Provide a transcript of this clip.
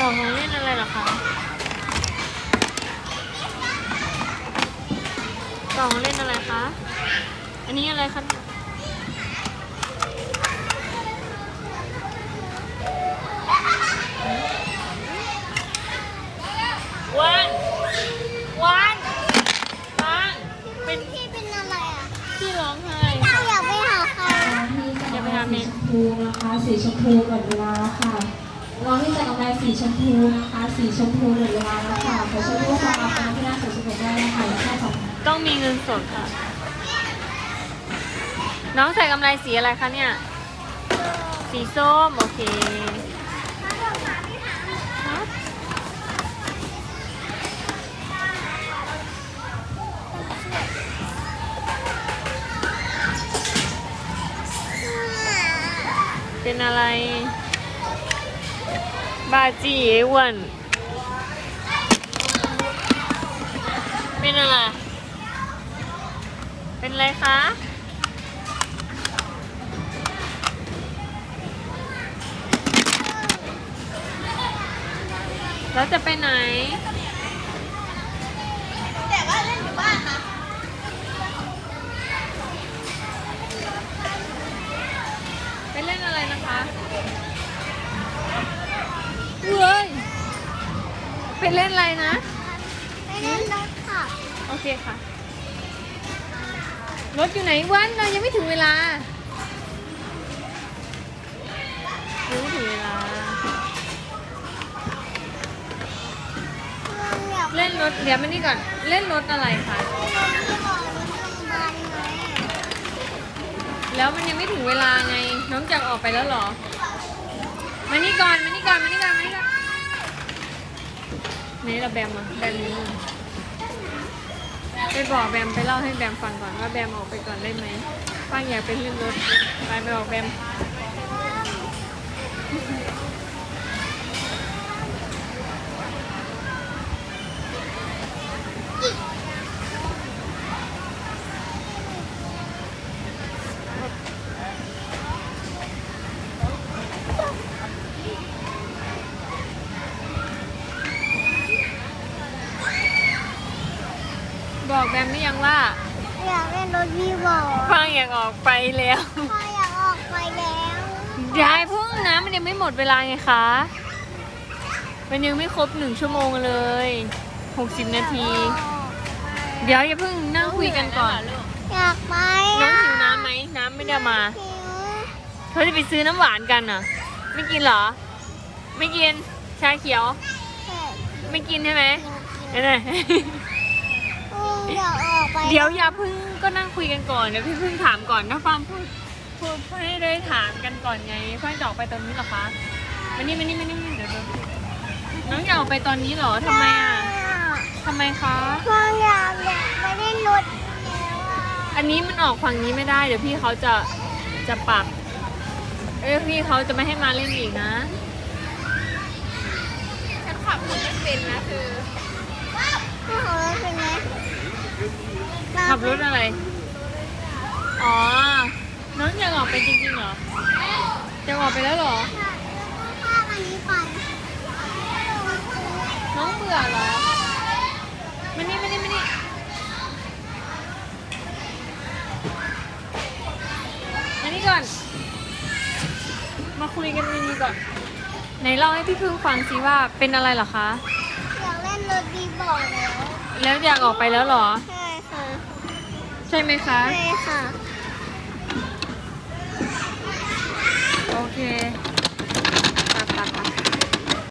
ล่องของเล่นอะไรเหรอคะกล่องของเล่นอะไรคะ อันนี้อะไรคะวันวันวันเป็นพี่เป็นอะไรอะที่ร้องไห้ถ้าอยากไปหาใครอย่าไปหาเมสีย์ชมพูนะคะสีชมพูหมดเวลาค่ะ น้องที่จะกำไรสีชมพูนะคะ สีชมพูหมดเวลาแล้วค่ะขอเชิญผู้ปกครองมาเป็นที่หน้าสวนสนุกได้นะคะและแค่สองต้องมีเงินสดค่ะ น้องใส่กำไรสีอะไรคะเนี่ย สีส้ม โอเคเป็นอะไร บาจีเออ้วันเป็นอะไร เป็นอะไรคะ แล้วจะไปไหน แต่ว่าเล่นอยู่บ้านนะ ไปเล่นอะไรนะคะ ไปเล่นอะไรนะ ไปเล่นรถค่ะโอเคค่ะ รถอยู่ไหนวันเรายังไม่ถึงเวลายังไม่ถึงเวลาอยากเล่นรถเดี๋ยวมานี่ก่อน เล่นรถอะไรคะไปรถที่บอกรถโรงพยาบาลไหมแล้วมันยังไม่ถึงเวลาไง น้องจักรออกไปแล้วเหรอ มานี่ก่อน มานี่ก่อน มานี่ก่อน มานี่ก่อนไห นี่เราแบมอะแบมอยู่นู่นไปบอกแบมไปเล่าให้แบมฟังก่อนว่าแบมออกไปก่อนได้ไหมป้าอยากไปเล่นรถไปไปบอกแบม บอกแบมได้ยัง ว่า อยากเล่นรถวีบอกฟังอยากออกไปแล้ว พ่ออยากออกไปแล้วยายเพิ่งนะมันยังไม่หมดเวลาไงคะ มันยังไม่ครบหนึ่งชั่วโมงเลยหกสิบนาที เดี๋ยวอย่าเพิ่งนั่งคุยกันก่อนอยากไปน้องอะหิวน้ำไหมน้ำไม่ได้เอามา หิวเขาจะไปซื้อน้ำหวานกันน่ะ ไม่กินเหรอ ไม่กิน ชาเขียวแต่ไม่กินใช่ไหมอยากกิน นั่นแหละ อืมอยากออกไปเดี๋ยวอย่าเพิ่งก็นั่งคุยกันก่อนเดี๋ยวพี่เพิ่งถามก่อนนะฟังพูดพูดให้ได้ถามกันก่อนไงฟังจะออกไปตอนนี้เหรอคะมานี่มานี่มานี่เดี๋ยวเดี๋ยวน้องอยากออกไปตอนนี้เหรอทำไมอะทำไมคะพ่ออยากอยากไปเล่นรถแล้วอะอันนี้มันออกฝั่งนี้ไม่ได้ เดี๋ยวพี่เขาจะจะปรับ เอ้ยพี่เขาจะไม่ให้มาเล่นอีกนะ ฉันขับรถไม่เป็นนะคือพ่อขับรถเป็นไหม ขับรถอะไร อ๋อ น้องอยากออกไปจริงๆเหรอจะออกไปแล้วเหรอพ่อวันนี้ไปน้องเบื่อเหรอมานี่มานี่มานี่มานี่ก่อน มาคุยกันดีๆก่อน ไหนเล่าให้พี่พึ่งฟังสิว่าเป็นอะไรเหรอคะ อยากเล่นรถดีบอกแล้ว แล้วอยากออกไปแล้วเหรอ ใช่ค่ะ ใช่ไหมคะ ใช่ค่ะ โอเค